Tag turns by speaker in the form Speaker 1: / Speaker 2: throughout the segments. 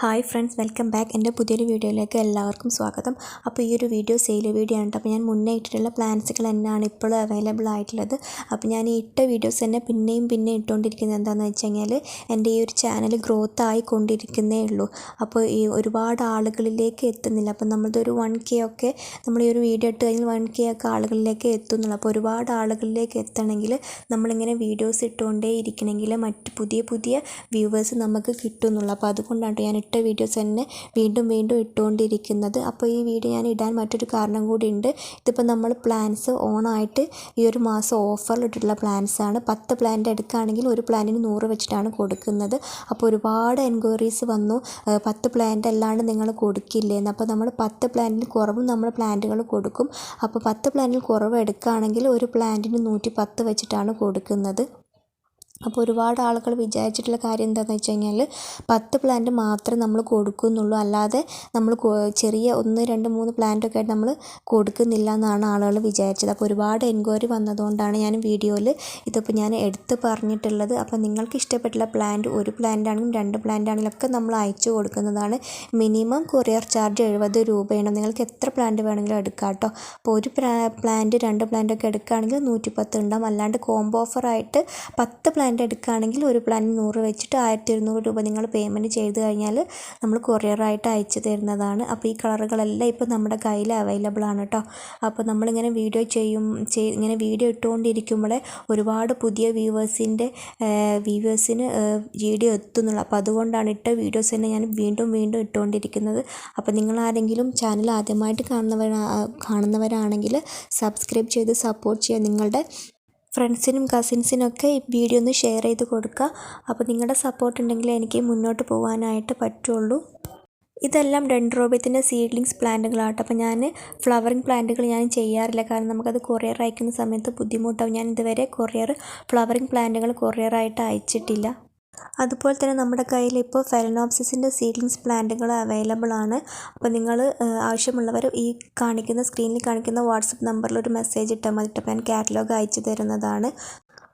Speaker 1: Hi friends welcome back. എന്റെ പുതിയൊരു വീഡിയോയിലേക്ക് എല്ലാവർക്കും സ്വാഗതം. അപ്പോൾ ഈ ഒരു വീഡിയോ സെയിൽ വീഡിയോ ആണ് അപ്പോൾ ഞാൻ മുന്നേ ഇട്ടിട്ടുള്ള പ്ലാൻസുകൾ തന്നെയാണ് ഇപ്പോഴും അവൈലബിൾ ആയിട്ടുള്ളത്. അപ്പോൾ ഞാൻ ഇട്ട വീഡിയോസ് തന്നെ പിന്നെയും പിന്നെ ഇട്ടുകൊണ്ടിരിക്കുന്നത് എന്താണെന്ന് വെച്ച് കഴിഞ്ഞാൽ എന്റെ ഈ ഒരു ചാനൽ ഗ്രോത്ത് ആയിക്കൊണ്ടിരിക്കുന്നേ ഉള്ളൂ. അപ്പോൾ ഈ ഒരുപാട് ആളുകളിലേക്ക് എത്തുന്നില്ല. അപ്പോൾ നമ്മളത് ഒരു വൺ കെ ഒക്കെ നമ്മൾ ഈ ഒരു വീഡിയോ ഇട്ട് കഴിഞ്ഞാൽ വൺ കെ ഒക്കെ ആളുകളിലേക്ക് എത്തുന്നുള്ളൂ. അപ്പോൾ ഒരുപാട് ആളുകളിലേക്ക് എത്തണമെങ്കിൽ നമ്മളിങ്ങനെ വീഡിയോസ് ഇട്ടുകൊണ്ടേ ഇരിക്കണമെങ്കിൽ മറ്റ് പുതിയ പുതിയ വ്യൂവേഴ്സ് നമുക്ക് കിട്ടുന്നുള്ളൂ. അപ്പോൾ അതുകൊണ്ടാണ് ഞാൻ ഇട്ട വീഡിയോസ് തന്നെ വീണ്ടും വീണ്ടും ഇട്ടുകൊണ്ടിരിക്കുന്നത്. അപ്പോൾ ഈ വീഡിയോ ഞാൻ ഇടാൻ മറ്റൊരു കാരണം കൂടിയുണ്ട്. ഇതിപ്പോൾ നമ്മൾ പ്ലാൻസ് ഓണായിട്ട് ഈ ഒരു മാസം ഓഫറിലിട്ടുള്ള പ്ലാൻസാണ് പത്ത് പ്ലാന്റ് എടുക്കുകയാണെങ്കിൽ ഒരു പ്ലാന്റിന് നൂറ് വെച്ചിട്ടാണ് കൊടുക്കുന്നത്. അപ്പോൾ ഒരുപാട് എൻക്വയറീസ് വന്നു. പത്ത് പ്ലാന്റ് അല്ലാണ്ട് നിങ്ങൾ കൊടുക്കില്ലേന്ന് അപ്പോൾ നമ്മൾ പത്ത് പ്ലാന്റിന് കുറവും നമ്മൾ പ്ലാന്റുകൾ കൊടുക്കും. അപ്പോൾ പത്ത് പ്ലാന്റിൽ കുറവ് എടുക്കുകയാണെങ്കിൽ ഒരു പ്ലാന്റിന് നൂറ്റി പത്ത് വെച്ചിട്ടാണ് കൊടുക്കുന്നത്. അപ്പോൾ ഒരുപാട് ആളുകൾ വിചാരിച്ചിട്ടുള്ള കാര്യം എന്താണെന്ന് വെച്ച് കഴിഞ്ഞാൽ പത്ത് പ്ലാന്റ് മാത്രമേ നമ്മൾ കൊടുക്കുന്നുള്ളൂ. അല്ലാതെ നമ്മൾ ചെറിയ ഒന്ന് രണ്ട് മൂന്ന് പ്ലാന്റൊക്കെ ആയിട്ട് നമ്മൾ കൊടുക്കുന്നില്ല എന്നാണ് ആളുകൾ വിചാരിച്ചത്. അപ്പോൾ ഒരുപാട് എൻക്വയറി വന്നതുകൊണ്ടാണ് ഞാൻ വീഡിയോയിൽ ഇതിപ്പോൾ ഞാൻ എടുത്ത് പറഞ്ഞിട്ടുള്ളത്. അപ്പോൾ നിങ്ങൾക്ക് ഇഷ്ടപ്പെട്ടുള്ള പ്ലാന്റ് ഒരു പ്ലാന്റ് ആണെങ്കിലും രണ്ട് പ്ലാന്റ് ആണെങ്കിലും ഒക്കെ നമ്മൾ അയച്ചു കൊടുക്കുന്നതാണ്. മിനിമം കൊറിയർ ചാർജ് എഴുപത് രൂപയാണ്. നിങ്ങൾക്ക് എത്ര പ്ലാന്റ് വേണമെങ്കിലും എടുക്കാം കേട്ടോ. അപ്പോൾ ഒരു പ്ലാന്റ് രണ്ട് പ്ലാന്റ് ഒക്കെ എടുക്കുകയാണെങ്കിൽ നൂറ്റിപ്പത്ത് ഉണ്ടാവും. അല്ലാണ്ട് കോംബോ ഓഫറായിട്ട് പത്ത് പ്ലാന്റ് എടുക്കുകയാണെങ്കിൽ ഒരു പ്ലാൻ നൂറ് വെച്ചിട്ട് ആയിരത്തി ഇരുന്നൂറ് രൂപ നിങ്ങൾ പേയ്മെന്റ് ചെയ്ത് കഴിഞ്ഞാൽ നമ്മൾ കൊറിയറായിട്ട് അയച്ചു തരുന്നതാണ്. അപ്പോൾ ഈ കളറുകളെല്ലാം ഇപ്പോൾ നമ്മുടെ കയ്യിൽ അവൈലബിൾ ആണ് കേട്ടോ. അപ്പോൾ നമ്മളിങ്ങനെ വീഡിയോ ചെയ്യും ചെയ് ഇങ്ങനെ വീഡിയോ ഇട്ടുകൊണ്ടിരിക്കുമ്പോഴേ ഒരുപാട് പുതിയ വ്യൂവേഴ്സിന്റെ വ്യൂവേഴ്സിന് വീഡിയോ എത്തുന്നുള്ളൂ. അപ്പോൾ അതുകൊണ്ടാണ് ഇട്ട വീഡിയോസ് തന്നെ ഞാൻ വീണ്ടും വീണ്ടും ഇട്ടുകൊണ്ടിരിക്കുന്നത്. അപ്പോൾ നിങ്ങൾ ആരെങ്കിലും ചാനൽ ആദ്യമായിട്ട് കാണുന്നവരാ കാണുന്നവരാണെങ്കിൽ സബ്സ്ക്രൈബ് ചെയ്ത് സപ്പോർട്ട് ചെയ്യുക. നിങ്ങളുടെ ഫ്രണ്ട്സിനും കസിൻസിനൊക്കെ ഈ വീഡിയോ ഒന്ന് ഷെയർ ചെയ്ത് കൊടുക്കുക. അപ്പോൾ നിങ്ങളുടെ സപ്പോർട്ട് ഉണ്ടെങ്കിൽ എനിക്ക് മുന്നോട്ട് പോകാനായിട്ട് പറ്റുള്ളൂ. ഇതെല്ലാം ഡെൻഡ്രോബിയത്തിന്റെ സീഡ്ലിങ്സ് പ്ലാന്റുകളാട്ടോ അപ്പോൾ ഞാൻ ഫ്ലവറിങ് പ്ലാന്റുകൾ ഞാൻ ചെയ്യാറില്ല. കാരണം നമുക്കത് കൊറിയർ അയക്കുന്ന സമയത്ത് ബുദ്ധിമുട്ടാവും. ഞാൻ ഇതുവരെ കൊറിയർ ഫ്ലവറിങ് പ്ലാന്റുകൾ കൊറിയറായിട്ട് അയച്ചിട്ടില്ല. അതുപോലെ തന്നെ നമ്മുടെ കയ്യിൽ ഇപ്പോൾ ഫെലനോപ്സിസിന്റെ സീഡ്ലിങ്സ് പ്ലാന്റുകൾ അവൈലബിൾ ആണ്. അപ്പോൾ നിങ്ങൾ ആവശ്യമുള്ളവർ ഈ കാണിക്കുന്ന സ്ക്രീനിൽ കാണിക്കുന്ന വാട്സപ്പ് നമ്പറിൽ ഒരു മെസ്സേജ് ഇട്ടാൽ മതി. ഇട്ടപ്പോൾ ഞാൻ കാറ്റലോഗ് അയച്ചു തരുന്നതാണ്.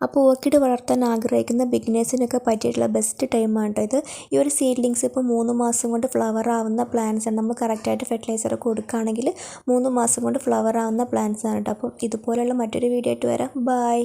Speaker 1: അപ്പോൾ ഓർക്കിഡ് വളർത്താൻ ആഗ്രഹിക്കുന്ന ബിഗിനേഴ്സിനൊക്കെ പറ്റിയിട്ടുള്ള ബെസ്റ്റ് ടൈമാണ് കേട്ടോ ഇത്. ഈ ഒരു സീഡ്ലിങ്സ് ഇപ്പോൾ മൂന്ന് മാസം കൊണ്ട് ഫ്ലവർ ആവുന്ന പ്ലാന്റ്സ് ആണ്. നമ്മൾ കറക്റ്റായിട്ട് ഫെർട്ടിലൈസർ കൊടുക്കുകയാണെങ്കിൽ മൂന്ന് മാസം കൊണ്ട് ഫ്ലവർ ആവുന്ന പ്ലാന്റ്സ് ആണ് കേട്ടോ. അപ്പം ഇതുപോലെയുള്ള മറ്റൊരു വീഡിയോ ആയിട്ട് വരാം. ബൈ